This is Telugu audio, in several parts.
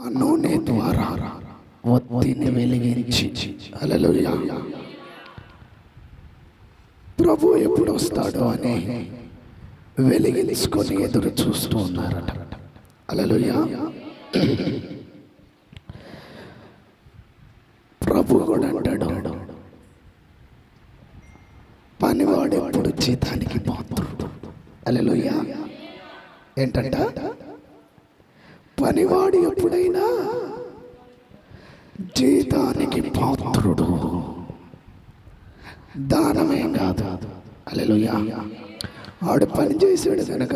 ఆ నూనె ద్వారా ఒత్తిని వెలిగించి. హల్లెలూయా. ప్రభు ఎప్పుడు వస్తాడు అని వెలిగించుకొని ఎదురు చూస్తూ ఉన్నారట. హల్లెలూయా. ప్రభు కూడా అంటాడు పనివాడు ఎప్పుడు జీతానికి పాత్రుడు హల్లెలూయా. ఏంటంట? పనివాడు ఎప్పుడైనా జీతానికి పాత్రుడు. దానమే కాదు. అలెలుయా ఆడు పని చేసాడు కనుక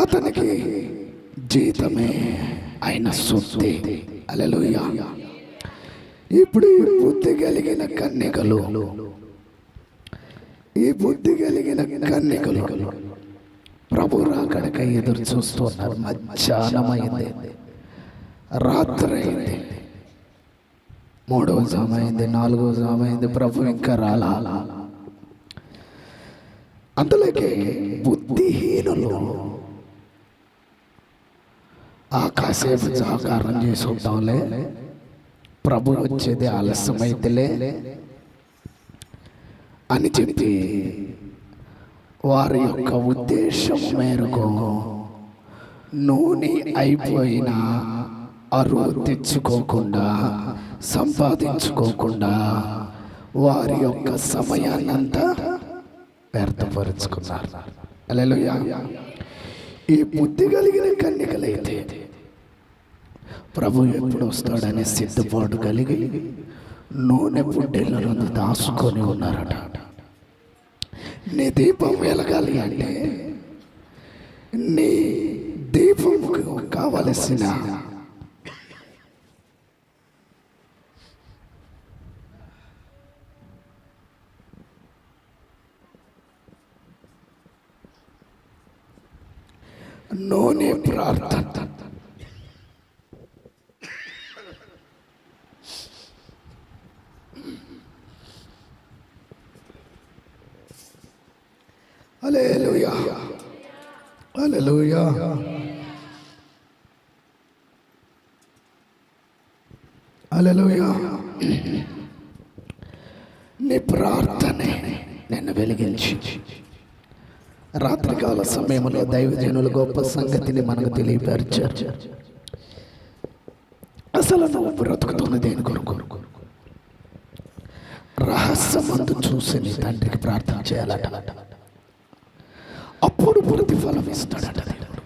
అతనికి జీతమే ఆయన సొత్తి. అలెలుయా ఇప్పుడు ఈ బుద్ధి కలిగిన కన్యకలు ఈ బుద్ధి కలిగిన కన్నికలు. ప్రభు రాకడకై ఎదురు చూస్తున్నారు మధ్యాహ్నమైంది. రాత్రి అయింది మూడవ జామైంది నాలుగవ జామైంది ప్రభు ఇంకా రాలా. అందులోకి బుద్ధిహీనులు ఆ కాసేపు సహకారం చేసుకుంటాంలే ప్రభు వచ్చేది ఆలస్యమైతేలే. అని చెప్పి వారి యొక్క ఉద్దేశం మేరకు నూనె అయిపోయిన అరువు తెచ్చుకోకుండా సంపాదించుకోకుండా వారి యొక్క సమయాన్నంతా వ్యర్థపరుచుకున్నారు. అలెలుయా ఈ బుద్ధి కలిగిన కన్యకలైతే ప్రభు ఎప్పుడు వస్తాడనే సిద్ధపాటు కలిగి నూనె పుట్టెలను దాచుకొని ఉన్నారట. నీ దీపం వెలగాలి అంటే నీ దీపం కావలసిన నూనె ప్రార్థన హల్లెలూయా హల్లెలూయా హల్లెలూయా నీ ప్రార్థనే నిన్ను వెలిగించి రాత్రికాల సమయంలో దైవజనులు గొప్ప సంగతిని మనకు తెలియపరిచారు. అసలు నువ్వు బ్రతుకుతున్న దేని కొరకు? రహస్యమందు చూసి నీ తండ్రికి ప్రార్థన చేయాలట. అప్పుడు ప్రతిఫలం ఇస్తాడట దేవుడు.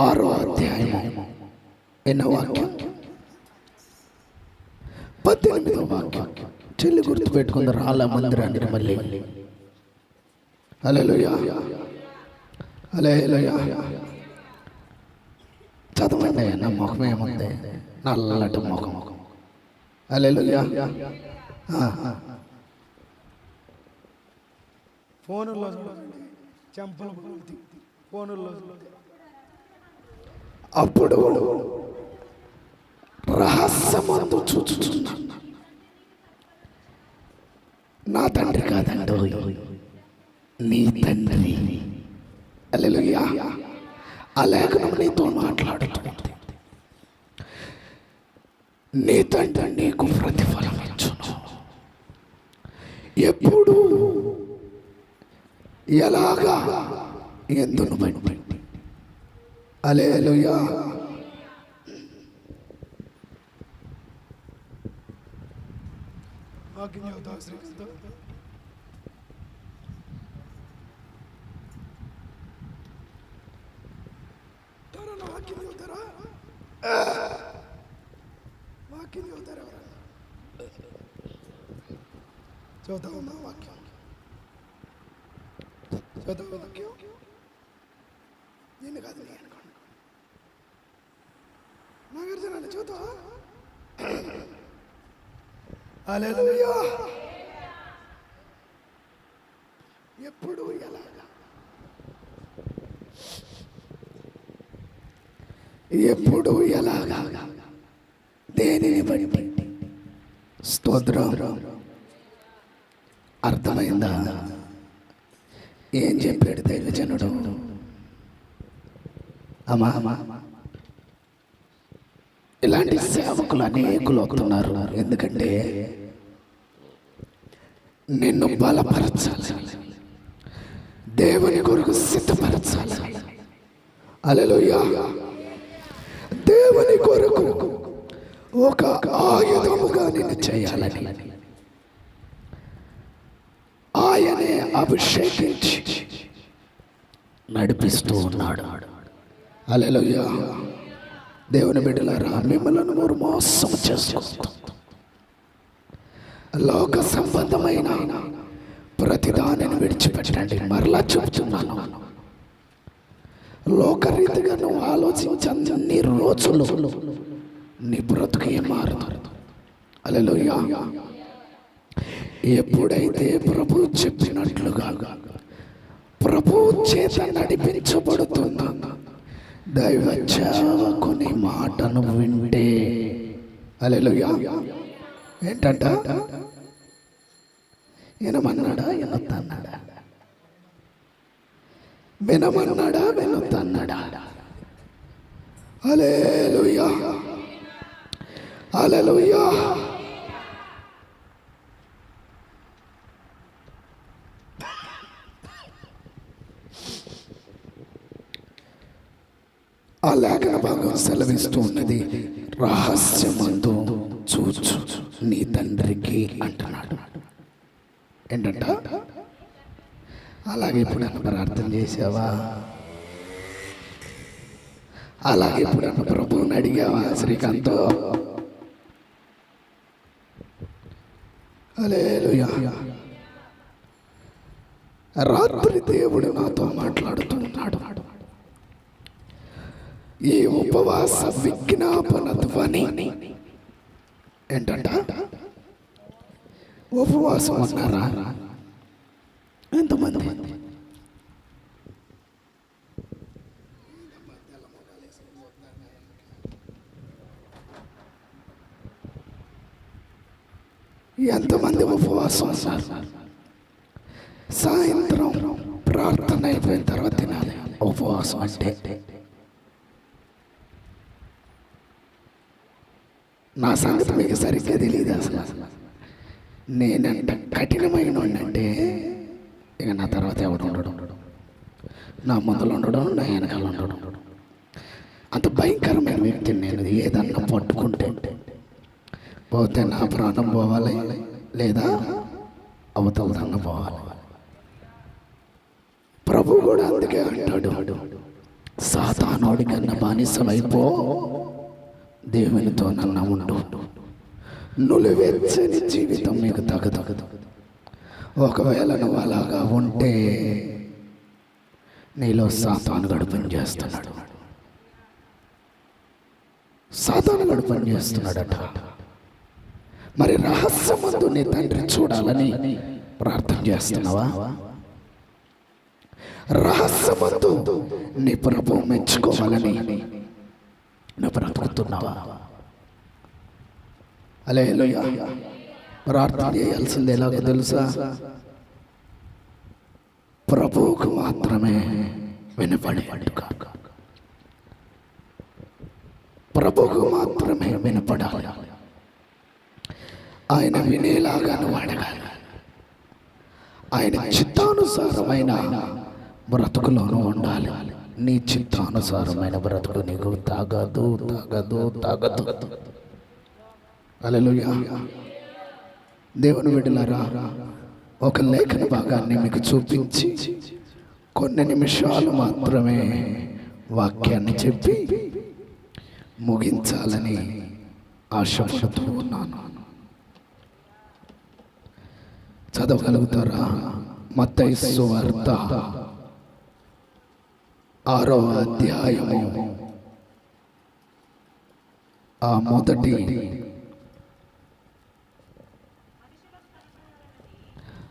ఆరో అధ్యాయము ఎన్నో వాక్యం? పద్దెనిమిదో వాక్యం. చెల్లి గుర్తు పెట్టుకుంది రాళ్ళ మందిరానికి మళ్ళీ. హల్లెలూయా హల్లెలూయా చదవండి నా ముఖం ఏముంది? నల్లటి ముఖం. హల్లెలూయా ఆ, ఫోనుల్లో చెంపలు. ఫోనుల్లో అప్పుడు రహస్యమందు చూచుచున్నా నా తండ్రి కాదండో నీ తండ్రి. అల్లెలుయా. ఆ లేఖనం నీతో మాట్లాడుతుంది. నీ తండ్రి నీకు ప్రతిఫలం ఇచ్చును. ఎప్పుడు ఎలాగా ఎందును బట్టి అలేలుయా వాక్యం you శ్రీకాంత్ ఎవరన్నా వాక్యం చెబుతారా వాక్యం చెబుతారా ఎవరన్నా చదువుతావా మా వాక్యం చదువు వాక్యం నిన్ను కాదు నేను అనుకోండి నాగార్జున చదువుతావా హల్లెలూయా ఎప్పుడు ఎలాగా ఎప్పుడు ఎలాగా? దేనిని బట్టి? స్తోత్రం. అర్థమైందా? ఏం చెప్పాడు దైవజనుడు? అమ్మా అమ్మా ఇలాంటి సేవకులు అనేకులు వస్తున్నారు. ఎందుకంటే నిన్ను బలపరచాలి. దేవుని కొరకు సిద్ధపరచాలి. అలెలుయా దేవుని కొరకు ఒక ఆయుధముగా నిన్ను చేయాలని. ఆయనే అభిషేకించి నడిపిస్తూ ఉన్నాడు. అలెలుయ్యా దేవుని బిడ్డలారా మిమ్మల్ని మీరు మోసం చేసుకుంటాం లోక సంబంధమైన ప్రతిదానిని విడిచిపెట్టండి. మరలా చెబుతున్నాను. లోకరీతిగా నువ్వు ఆలోచించని రోజులు నీ బ్రతుకు ఏమారు మారదు. అలెలుయా ఎప్పుడైతే ప్రభు చెప్పినట్లుగా ప్రభు చేత నడిపించబడుతున్నా దైవ చావకుని మాటను వింటే అలెలుయా ఏంటంట? వినమన్నాడా అన్నాడా వినమన్నాడా వినొద్దన్నాడా అలేలుయా అలెలుయా ఆ లేఖన భాగం సెలవిస్తూ ఉన్నది రహస్యమందు చూచు నీ తండ్రికి అంటున్నాడు. ఏంటంట? అలాగే ఇప్పుడు అన్న ప్రార్థన చేసావా? అలాగే ఇప్పుడు అన్న ప్రభువుని అడిగావా శ్రీకాంత్? రాత్రి దేవుడు నాతో మాట్లాడుతున్నాడు. ఈ ఉపవాస విజ్ఞాపన ధ్వని ఏంటంట? ఉపవాసం అన్నారా? ఎంతమంది? ఎంతమంది ఉపవాసం అన్నారు సాయంత్రం ప్రార్థన అయిపోయిన తర్వాత తినాలి. ఉపవాసం అంటే? నా సంగతి మీకు సరిగ్గా తెలియదు అసలు. అసలు నేనంట కఠినమైన అంటే ఇక నా తర్వాత ఎవడు ఉండడం. నా ముందులు ఉండడం నా వెనకాల ఉండడం. అంత భయంకరమైన వ్యక్తిని నేను ఏదన్నా పట్టుకుంటే పోతే నా ప్రాణం పోవాలి లేదా అవతల దన్న పోవాలి. ప్రభు కూడా అందుకే అంటాడు సాతానోడి కన్నా బానిసమైపో దేవునితో నన్న ఉండు. నులివెచ్చని జీవితం మీకు తగదు. ఒకవేళ నువ్వు అలాగా ఉంటే నీలో సాతాను గడు పని చేస్తున్నాడు సాతాను గడు పని చేస్తున్నాడట మరి రహస్యమందు నీ తండ్రి చూడాలని ప్రార్థన చేస్తున్నావా? రహస్యమందు నీ ప్రభు మెచ్చుకోవాలని నువ్వు బ్రతుకుతున్నావా అలే ప్రార్థన చేయాల్సింది ఎలాగో తెలుసా? ప్రభువుకు మాత్రమే వినపడేట్టుగా ప్రభువుకు మాత్రమే వినపడాలి. ఆయన వినేలాగా నువ్వు అడగాలి ఆయన చిత్తానుసారమైన బ్రతుకులోనూ ఉండాలి. నీ చిత్తానుసారమైన బ్రతుకు నీకు తాగదు తాగదు తాగదు. అలెలుయా దేవుని విడలరా ఒక లేఖన భాగాన్ని మీకు చూపించి కొన్ని నిమిషాలు మాత్రమే వాక్యాన్ని చెప్పి ముగించాలని ఆశపడుతూ ఉన్నాను. చదవగలుగుతారా? మత్తైసు వార్త. ఆరో అధ్యాయము. ఆ మొదటి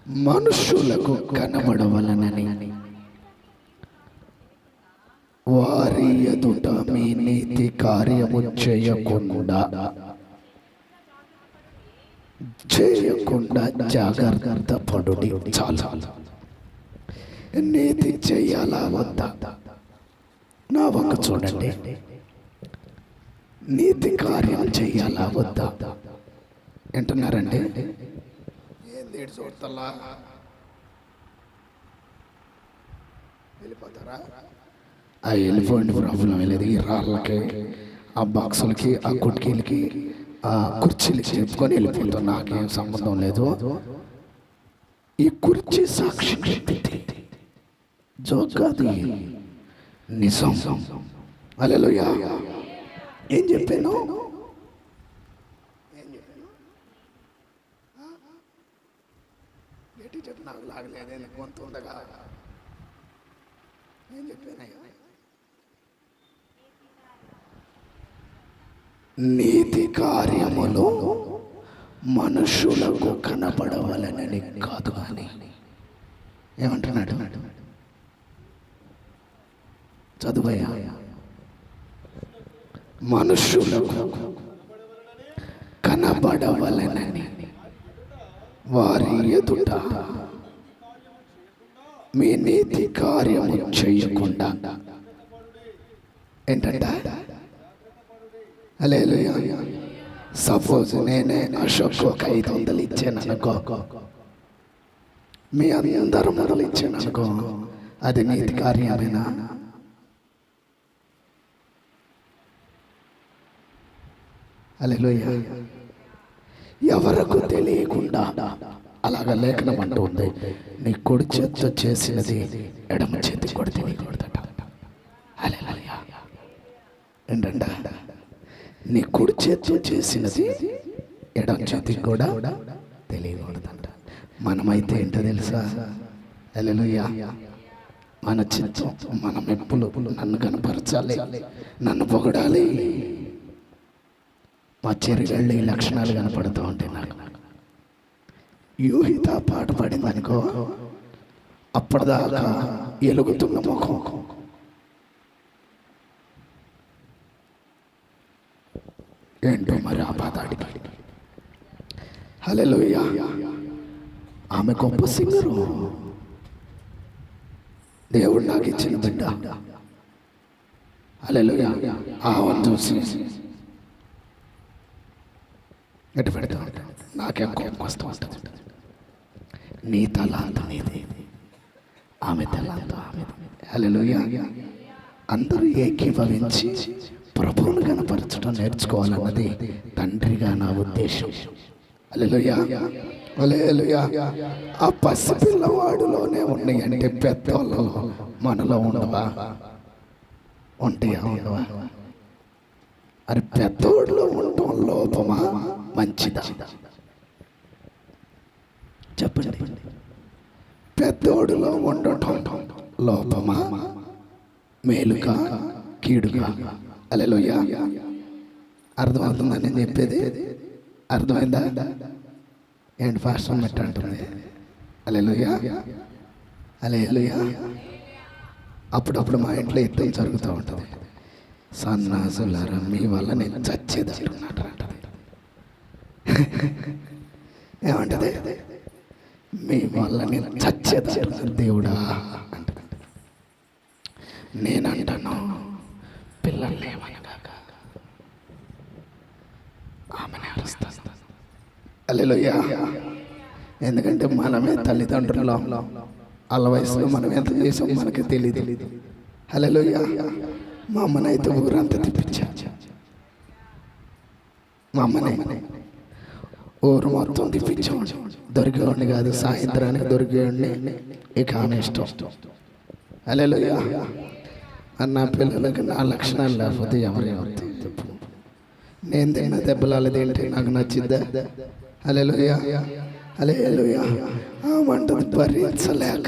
మనుషులకు కనబడవలనని వారి ఎదుట మీ నీతి కార్యము చేయకుండా చేయకుండా జాగ్రత్త పడు చాలా. నీతి చేయాలా వద్దా? నా వంక చూడండి. నీతి కార్యం చేయాలా వద్దా? వింటున్నారండి? చూడతల్లా వెళ్ళిపోతారా? ఆ వెళ్ళిపోండి ప్రాబ్లం వెళ్ళేది ఈ రాళ్ళకి ఆ బాక్సులకి ఆ కుట్కీలకి కుర్చీలు చెప్పుకొని వెళ్ళిపోతాం నాకేం సంబంధం లేదు. ఈ కుర్చీ సాక్షి జోకాది నిజం. అలెలుయా ఏం చెప్పాను? చెప్పి నాకు లాగలేదే. గొంతు ఉండగా. ఏం చెప్పానయ్యా? నీతి కార్యములు మనుషులకు కనపడవలనని కాదు కానీ. ఏమంటున్నాడు? చదువయ్యా మనుషులకు కనబడవలనని వారి ఎదుట మీ నీతి కార్యము చేయకుండా. ఏంటంటే? అలేలుయా సపోజ్ నేనే అశోక్ ఒక ఐదు వందలు ఇచ్చాను అనుకో మీ అందరూ మొదలు ఇచ్చాను అనుకో అది నీతి కార్యమేనా అలెలుయ ఎవరకు తెలియకుండా అలాగ లేఖనం ఉంది నీ కొడి చేత్తో చేసినది ఎడమ చేతి కొడితే నీ కొడతట అలెలుయ ఏంటంటే నీ కుడి చేతి చేసినది ఎడం చేతి కూడా తెలియకూడదంట. మనమైతే ఏంటో తెలుసా? అలెలుయ మన చిత్తం మన మెప్పులు నన్ను కనపరచాలి నన్ను పొగడాలి. మా చెరిగళ్ళు ఈ లక్షణాలు కనపడుతూ ఉంటాయి నాకు. యూహిత పాట పాడింది అనుకో అప్పటిదాకా ఎలుగుతున్న ముఖం. ఏంటో మరి ఆ పాతాడికి హలో ఆమె గొప్ప సింగరు. దేవుడు నాకు ఇచ్చిన బిడ్డ. హలో ఆమెను చూసి ఎటు పెడతా నాకేం కోపం వస్తూ ఉంటుంది నీ తలాంత నీది. ఆమె తలాంత ఆమె హల్లెలూయా. అందరూ ఏకీభవించి ప్రభువును కనపరచడం నేర్చుకోవాలన్నది తండ్రిగా నా ఉద్దేశం. హల్లెలూయా హల్లెలూయా ఆ పసిపిల్లవాడులోనే ఉన్నాయి అంటే పెద్దవాళ్ళు మనలో ఉండవా? ఉంటాయా ఉండవా? అరే పెద్దోడిలో ఉండటం లోపమా? మంచిదా? చెప్పండి. పెద్దోడిలో ఉండటం లోపమా? మేలుగా కీడుగా అలెలుయ్యా అర్థమవుతుందా నేను చెప్పేది? అర్థమైందా? ఏంటి ఫాస్ట్ పెట్టంటుంది అలెలుయ్యా అలెలుయ్యా అప్పుడప్పుడు మా ఇంట్లో యుద్ధం జరుగుతూ ఉంటుంది. సన్నాసులారా మీ వల్ల నేను చచ్చేది అంటున్నాడు అంటది. ఏమంటది? మీ వల్ల నేను చచ్చేది అంటున్నాను దేవుడా నేను అంటాను పిల్లల్ని ఏమనగాక ఆమెనే అరుస్తాను. అల్లెలుయ్యా ఎందుకంటే మనమే తల్లిదండ్రులం. వాళ్ళ వయసులో మనం ఎంత చేసాం మనకి తెలియదు హలోయ్యా మా అమ్మనైతే ఊరంతా తెప్పించా. మా అమ్మనే. ఊరు మొత్తం తిప్పించాడు దొరికేవాడిని కాదు సాయంత్రానికి దొరికేవాడిని. ఇక ఆమె ఇష్టం. హలోయ్యా అన్న పిల్లలకి నా లక్షణాలు లేకపోతే ఎవరెవరు చెప్పు నేను తిన్న దెబ్బలాలది ఏంటి నాకు నచ్చింది అలే హలోయ్యా ఆ మంటది భరించలేక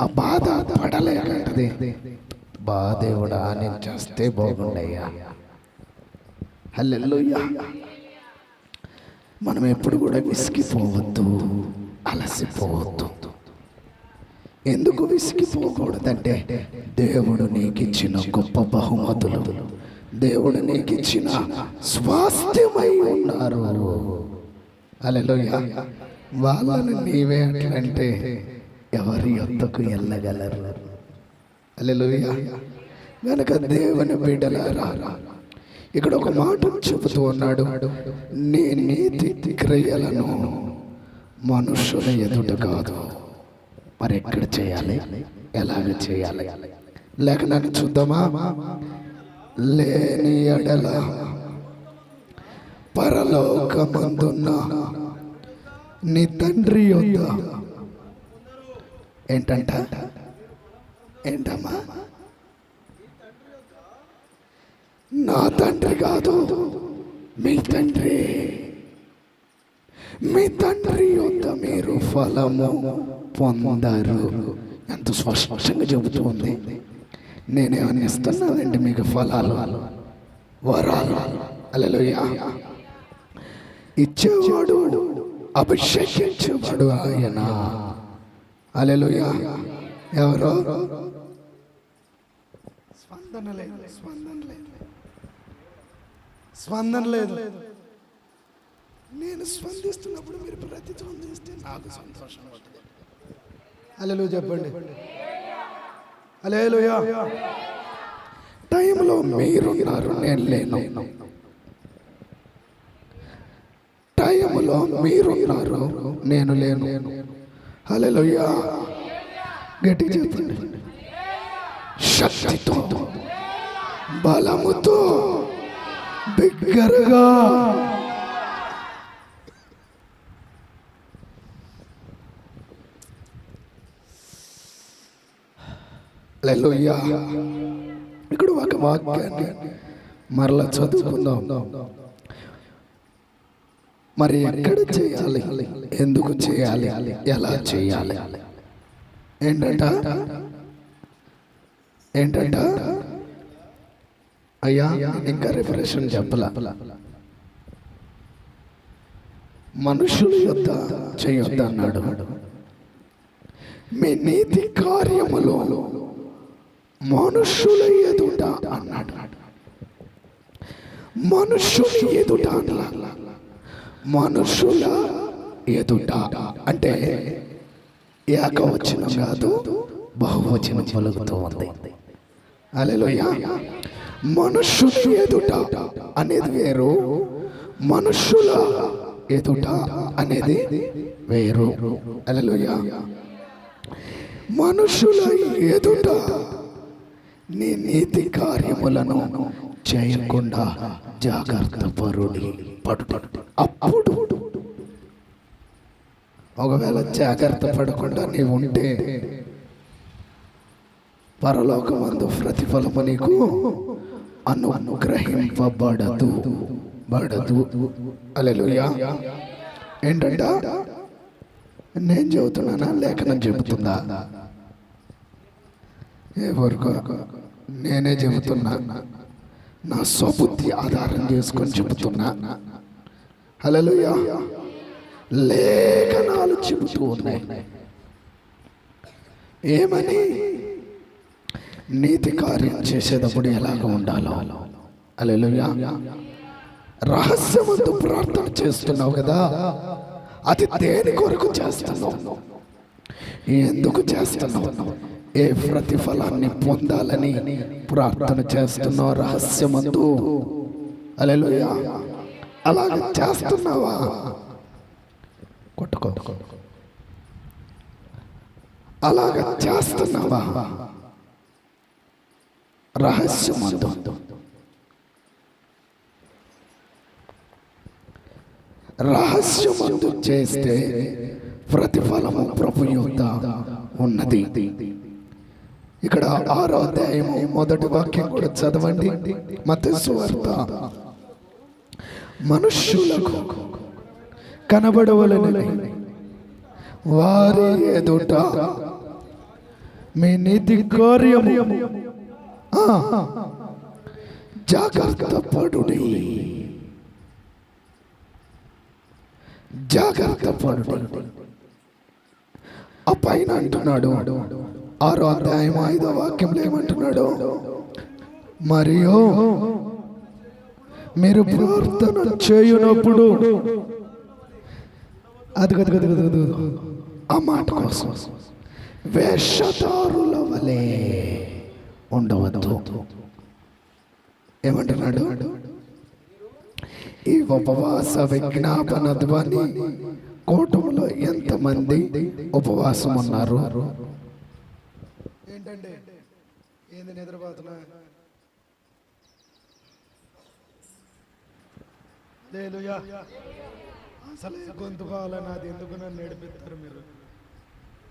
ఆ బాధ పడలేకంటది బాధేవుడా నేను చేస్తే బాగుండయ్యా. హల్లెల్లుయ్యా మనం ఎప్పుడు కూడా విసిగిపోవద్దు అలసిపోవద్దు. ఎందుకు విసిగిపోకూడదంటే దేవుడు నీకు ఇచ్చిన గొప్ప బహుమతులు. దేవుడు నీకు ఇచ్చిన స్వాస్థ్యమై ఉన్నారు. హల్లెలూయా. వాళ్ళని నీవే అంటే ఎవరి యొద్దకు వెళ్ళగలరు హల్లెలూయా. వెనక దేవుని బిడ్డలారా ఇక్కడ ఒక మాట చెబుతూ ఉన్నాడు. నీ నీతి క్రియలను మనుషుల ఎదుట కాదు. మరి ఎక్కడ చేయాలి? ఎలాగ చేయాలి? లేఖనాన్ని చూద్దామా? లేని ఎడల పరలోకమందున్న నీ తండ్రి యొద్ద. ఏంటంట? ఏంటమ్మా? నా తండ్రి కాదు మీ తండ్రి. మీ తండ్రి యొద్ద మీరు ఫలము పొందారు. ఎంత స్పష్టంగా చెబుతుంది నేనేమని ఇస్తున్నానండి మీకు ఫలాలు. వరాలు. అలలుయా ఇచ్చేవాడు అభిషేకించేవాడు ఆయన. అలెలుయా ఎవరు? స్పందన లేదు. స్పందన లేదు. స్పందన లేదు. నేను స్పందిస్తున్నప్పుడు మీరు ప్రతి స్పందిస్తే నాకు సంతోషం అలెలు చెప్పండి. అలేలుయా టైంలో మీరున్నారు నేను లేను. టైంలో మీరున్నారు నేను లేను. హల్లెలూయా. గట్టిగా చెప్పండి. శక్తితో బలముతో బిగ్గరగా హల్లెలూయా ఇక్కడ ఒక వాక్యాన్ని మరలా చదువుకుందాం. మరి ఎక్కడ చేయాలి? ఎందుకు చేయాలి? ఎలా చేయాలి? ఏంటంట? ఏంటంట? అయ్యా ఇంకా రిఫరెషన్ చెప్పలా. మనుషుల యొద్ద చేయొద్దన్నాడు. మీ నీతి కార్యములో మనుషుల ఎదుట అన్నాడు. మనుషుల ఎదుట మనుషుల ఎదుట అంటే ఏకవచనం కాదు బహువచనం పలుకుతూ ఉంది. అలెలుయ మనుషుల ఎదుట అనేది వేరు మనుషుల ఎదుట అనేది వేరు. అలెలుయ మనుషుల ఎదుట నీ నీతి కార్యములను చేయకుండా జాగ్రత్త పరుడి పడు అప్పుడు ఒకవేళ జాగ్రత్త పడకుండా నీవు ఉంటే పరలోకమందు ప్రతిఫలము నీకు అనుగ్రహింపబడదు. బడదు. అలెలుయా ఏంటంట? నేను చెబుతున్నానా? లేఖనం చెబుతుందా? ఎవరికో నేనే చెబుతున్నా. నా స్వబుద్ధి ఆధారం చేసుకొని చెబుతున్నా. హలోయా లేఖనాలు చెబుతూ ఉన్నాయి. ఏమని? నీతి కార్యం చేసేటప్పుడు ఎలాగ ఉండాలో. అలెలుయా రహస్యమందు ప్రార్థన చేస్తున్నావు కదా. అది దేని కొరకు చేస్తున్నావు? ఎందుకు చేస్తున్నావు? ఏ ప్రతిఫలాన్ని పొందాలని ప్రార్థన చేస్తున్నావు రహస్యమందు? అలెలుయా అలాగ చేస్తున్నావా? కొట్టుకో. అలాగ చేస్తున్నావా? రహస్యమందు. రహస్యమందు చేస్తే ప్రతిఫలము ప్రభు యొక్క ఉన్నది. ఇక్కడ ఆరో అధ్యాయము మొదటి వాక్యం కూడా చదవండి. మత సువార్త మనుష్యులకు కనబడవలని వారి ఎదుట మీ నీతి కార్యము. జాగ్రత్త పడుడి. జాగ్రత్త పడు ఆ పైన అంటున్నాడు. ఆరో అధ్యాయం ఐదో వాక్యంలో ఏమంటున్నాడు? మరియు మీరు ప్రార్థన చేయునప్పుడు అది గది గది గది ఆ మాట కోసం వేషధారుల వలె ఉండవద్దు. ఏమంటున్నాడు? ఈ ఉపవాస విజ్ఞాపన ధ్వని కూటమిలో ఎంతమంది ఉపవాసం ఉన్నారు ఏంటండి ఏంది నిద్రపోతున్నా లేలుయా. అసలు గొంతు కావాలని అది ఎందుకు నన్ను నడిపిస్తారు మీరు?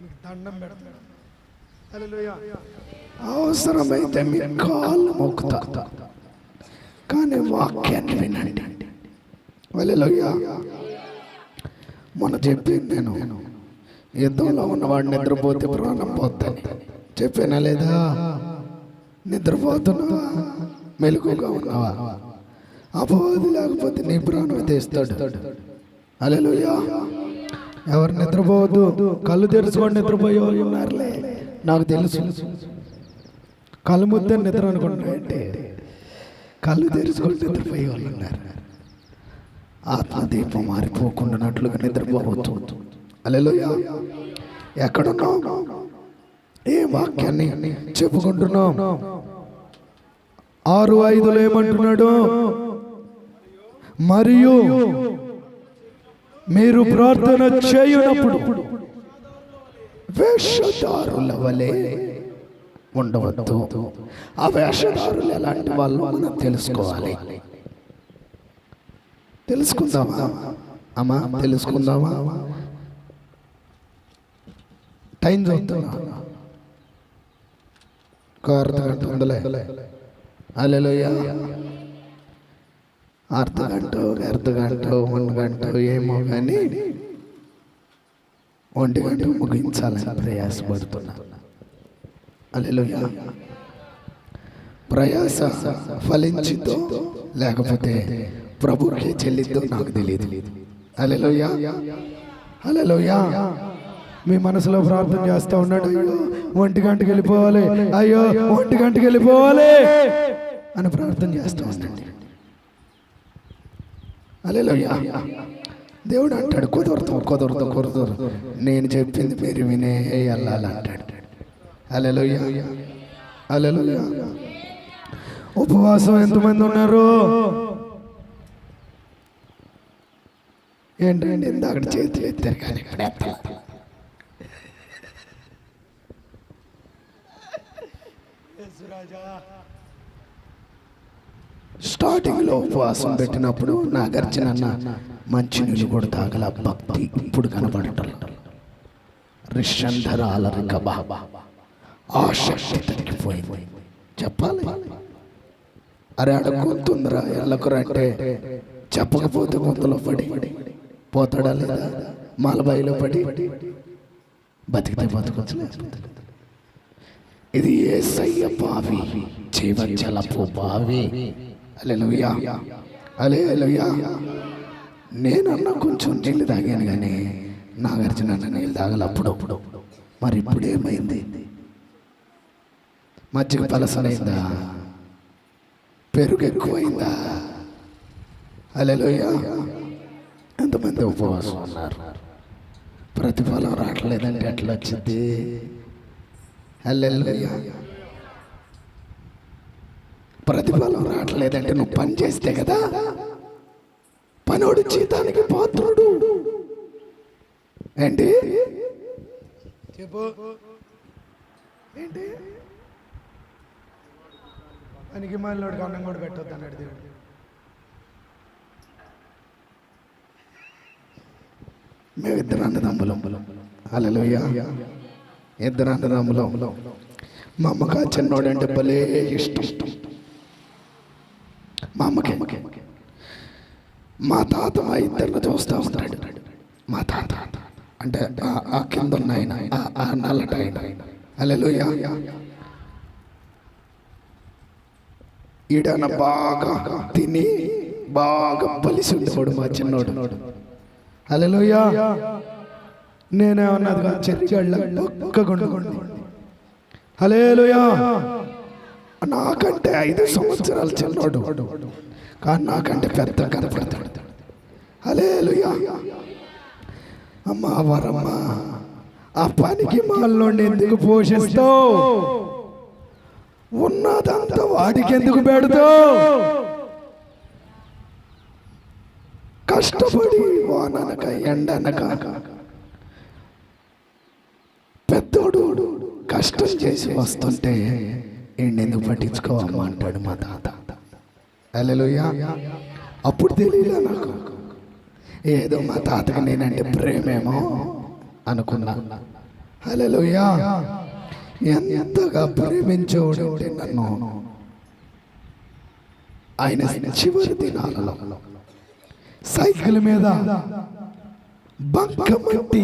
మీకు దండం పెడతారు అవసరమైతే మీ కాళ్ళు మొక్కుతా. కానీ వాక్యాన్ని వినండి. వెళ్ళలోయ్యా మొన్న చెప్పింది నేను. యుద్ధంలో ఉన్నవాడు నిద్రపోతే ప్రాణం పోద్దని. చెప్పానా లేదా? నిద్రపోతున్నావా? మెలకుగా ఉన్నావా? అపవాది లేకపోతే నీ ప్రాణం తీస్తాడు. అలెలుయ్యా ఎవరు నిద్రపోవద్దు? కళ్ళు తెరుచుకొని నిద్రపోయే వాళ్ళు ఉన్నారులే. నాకు తెలుసు. కళ్ళు ముద్దని నిద్ర అనుకుంటున్నాయంటే కళ్ళు తెరుచుకొని నిద్రపోయే వాళ్ళు ఉన్నారు. ఆత్మదీపం మారిపోకుండానట్లుగా నిద్రపోవద్దు అలెలుయ్యా ఎక్కడున్నావు? ఏ వాక్యాన్ని చెప్పుకుంటున్నాం. ఆరు ఐదులో ఏమంటున్నాడు? మరియు మీరు ప్రార్థన చేయనప్పుడు వేషధారుల వలె ఉండవద్దు. ఆ వేషధారులు ఎలాంటి వాళ్ళు మనం తెలుసుకోవాలి? తెలుసుకుందామా? అమ్మా తెలుసుకుందామా? టైం చూద్దాం. ఒక అర్ధ గంట ఉందలే అలెలుయ్యా అర్ధ గంట అర్ధ గంట ఒంటి గంట ఏమో కానీ ఒంటి గంట ముగించాలని ప్రయాసపడుతున్నా అలెలుయ్యా ప్రయాస ఫలించిందో లేకపోతే ప్రభుకి చెల్లిద్దో నాకు తెలియదు మీ మనసులో ప్రార్థన చేస్తూ ఉన్నాడు. అయ్యో ఒంటి గంటకి వెళ్ళిపోవాలి. అయ్యో ఒంటి గంటకి వెళ్ళిపోవాలి అని ప్రార్థన చేస్తూ ఉండండి అలెలుయ్యా దేవుడు అంటాడు కుదరదు కుదరదు కుదరదు. నేను చెప్పింది మీరు వినే వెళ్ళాలి అంటాడు. అలెలుయ్యా ఉపవాసం ఎంతమంది ఉన్నారు? ఏంటండి ఇందాక చేతులు ఎత్తారు కానీ ఇప్పుడు ఎత్తలా. స్టార్టింగ్లో ఉపవాసం పెట్టినప్పుడు నా గర్చన మంచి నీళ్ళు కూడా తాగల భక్తి ఇప్పుడు కనబడటం. రిషంధర బాబా ఆ తగ్గిపోయింది. చెప్పాలి? అరే ఆడ గొంతుందిరా ఎల్లకురా అంటే చెప్పకపోతే గొంతులో పడి. పోతాడా లేదా? మాలబాయిలో పడి. బతికితే బతకొచ్చు లేకపోతే లేదు. ఇది ఏ సయ్య బావి. జీవజలపు బావి. అలెలుయా అలే అలెలుయా నేనన్నా కొంచెం నీళ్ళు తాగాను కానీ నాగార్జున అన్న నీళ్ళు తాగల అప్పుడప్పుడు మరి ఇప్పుడు ఏమైంది? మజ్జిగ పలసనైందా పెరుగు ఎక్కువైందా? అలెలుయా ఎంతమంది ఉపవాసం ఉన్నారు? ప్రతిఫలం రావట్లేదంటే ఎట్లా వచ్చింది? ప్రతిఫలం రావట్లేదంటే నువ్వు పని చేస్తే కదా. పనోడు జీతానికి పాత్రుడు. ఏంటి? చెప్పు. ఏంటి? పనికి మాలినోడికి అన్నం కూడా పెట్టొద్దు అన్నాడు దేవుడు. మేమిద్దరు అన్నదమ్ములం. హల్లెలూయా. ఇద్దరు అన్నదమ్ములం మా అమ్మకి ఆ చిన్నోడు అంటే భలే ఇష్టం. మా అమ్మకి. మా తాత మా ఇద్దరిని చూస్తూ ఉంటాడు. మా తాత అంటే ఆ- కింద ఉన్నాయన ఆ- నల్లట ఆయన. హల్లెలూయా. ఈడన బాగా తిని బాగా బలిసి ఉండేవాడు మా చిన్నోడు. హల్లెలూయా. నేనేమన్నది కాదు చర్చి పక్కగుండు. హలేలుయా నాకంటే ఐదు సంవత్సరాలు చిన్నోడు. కానీ నాకంటే పెద్ద కనపడతాడు. హలేలుయా అమ్మా వరమ్మా ఆ పనికి మాలోని ఎందుకు పోషిస్తావు? ఉన్నదంతా వాడికి ఎందుకు పెడతావు? కష్టపడి వాననక ఎండనక కష్టం చేసి వస్తుంటే ఎందుకు పట్టించుకోవమ్మా అంటాడు మా తాత. అలెలుయా అప్పుడు తెలియలే నాకు. ఏదో మా తాతకి నేనంటే ప్రేమేమో అనుకున్నా. అలెలుయా ఎంతగా ప్రేమించోడు నన్ను. ఆయన చివరి దినాలలో సైకిల్ మీద బంకమట్టి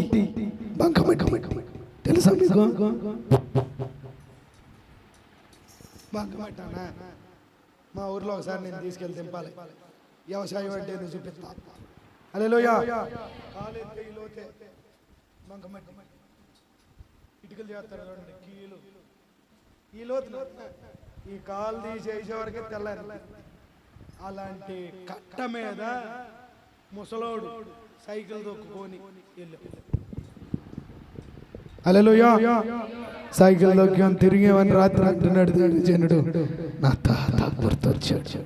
బంకమట్టి తెలుసా మీకు? బంకమట్టానా మా ఊర్లో ఒకసారి నేను తీసుకెళ్ళి దింపాలి వ్యవసాయం అంటే ఏందో చూపిస్తా. అలే లోయ బంకమట్టి. ఇటుకలు చేస్తారు చూడండి కీలు. ఈ లోతు ఈ కాలు తీసేసే వరకే తెల్లారి. అలాంటి కట్ట మీద ముసలోడు సైకిల్ తొక్కుకొని వెళ్ళు అలలోయా సైకిల్ తొక్కాం తిరిగేవని రాత్రి అంటున్నాడు జనుడు నా తాత గుర్తొచ్చాడు.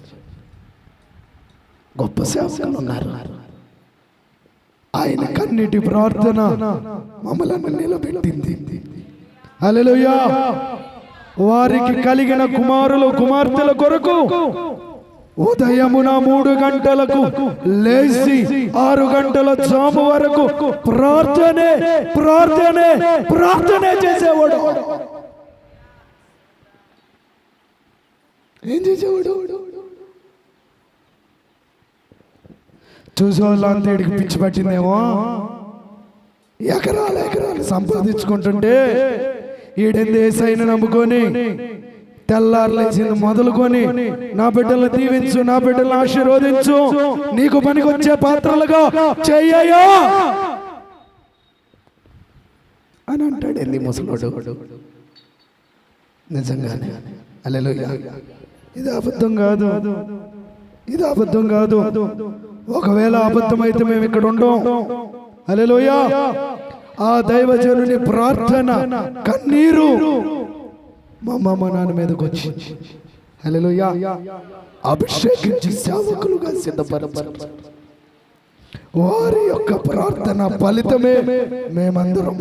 గొప్ప సేవకులు ఉన్నారు. ఆయన కన్నిటి ప్రార్థన మమ్మలను నిలబెట్టింది. అలలోయా వారికి కలిగిన కుమారులు కుమార్తెల కొరకు ఉదయమున మూడు గంటలకు లేచి ఆరు గంటల జాము వరకు ప్రార్థనే ప్రార్థనే ప్రార్థనే చేసేవాడు. ఏం చేసేవాడు? చూసే ఇడికి పిచ్చి పట్టిందేమో? ఎకరాలు ఎకరాలు సంపాదించుకుంటుంటే ఈడెంది ఏసైన నమ్ముకొని తెల్లారులేసింది మొదలుకొని నా బిడ్డలను దీవించు నా బిడ్డలను ఆశీర్వదించు. నీకు పనికొచ్చే పాత్రలుగా చెయ్యయో అని అంటాడు ఎన్ని ముసలోడు. నిజంగానే. అల్లెలు ఇది అబద్ధం కాదు. ఇది అబద్ధం కాదు. ఒకవేళ అబద్ధం అయితే మేము ఇక్కడ ఉండం. అలెలోయ ఆ దైవజనుని ప్రార్థన కన్నీరు మా అమ్మ నాన్న మీదకి వచ్చి అలెలోయ అభిషేకించి సేవకులుగా సిద్ధపరచ వారి యొక్క ప్రార్థన ఫలితమే మేమందరం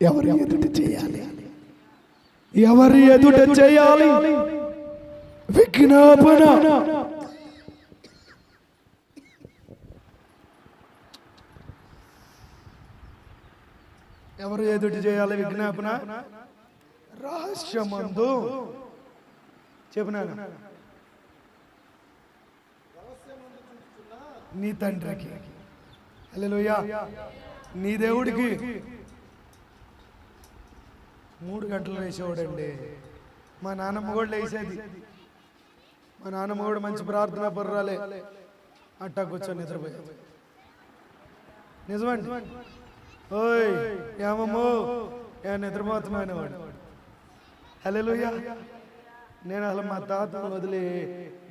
ఎవరి ఎదుట చేయాలి? ఎవరి ఎదుట చేయాలి? విజ్ఞాపన. ఎవరు ఎదుటి చేయాలి విజ్ఞాపన? రహస్యమందు. చెప్పినాను నీ తండ్రికి. హల్లెలూయా. నీ దేవుడికి. మూడు గంటలు వేసేవాడండి మా నాన్నమ్మ కూడా లేచేది. మా నాన్నమ్మ కూడా మంచి ప్రార్థన పర్రాలే. అట్టా కూర్చొని నిద్రపోయేది. నిజమండి. ఓయ్ ఏమమ్మో? ఏ నిద్రపోతమైన వాడు హలోయ నేను అసలు మా తాతను వదిలి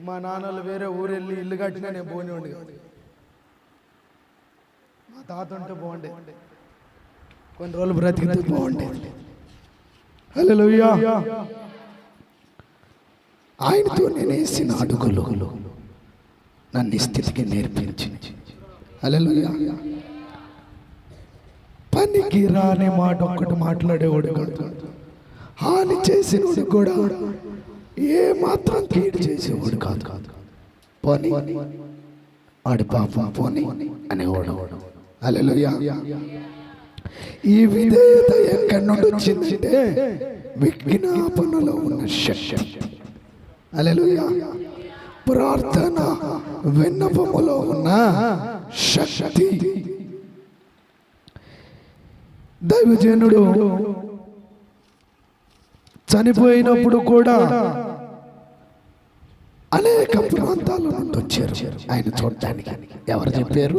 మా నాన్నలు వేరే ఊరెళ్ళి ఇల్లు కట్టినా నేను పోనివ్వండి మా తాత ఉంటే బాగుండే. కొన్ని రోజులు బ్రతికితే బాగుండే. హలో ఆయనతో నేను వేసిన అడుగులు నన్ను స్థితికి నేర్పించి. హలోయ పనికి రాని మాట ఒక్కటి మాట్లాడేవాడు కాదు. హాని చేసిన కూడా ఏ మాత్రం కీడు చేసేవాడు కాదు. కాదు పోని ఆడి పాప పోని అనేవాడు. అలెలుయా ఈ విధేయత ఎక్కడి నుండి వచ్చిందంటే విజ్ఞాపనలో ఉన్న శక్తి. అలెలుయా ప్రార్థన విన్నపములో ఉన్న శక్తి. దైవజనుడు చనిపోయినప్పుడు కూడా అనేక ప్రాంతాల నుండి వచ్చారు ఆయన చూడటానికి. ఎవరు చెప్పారు?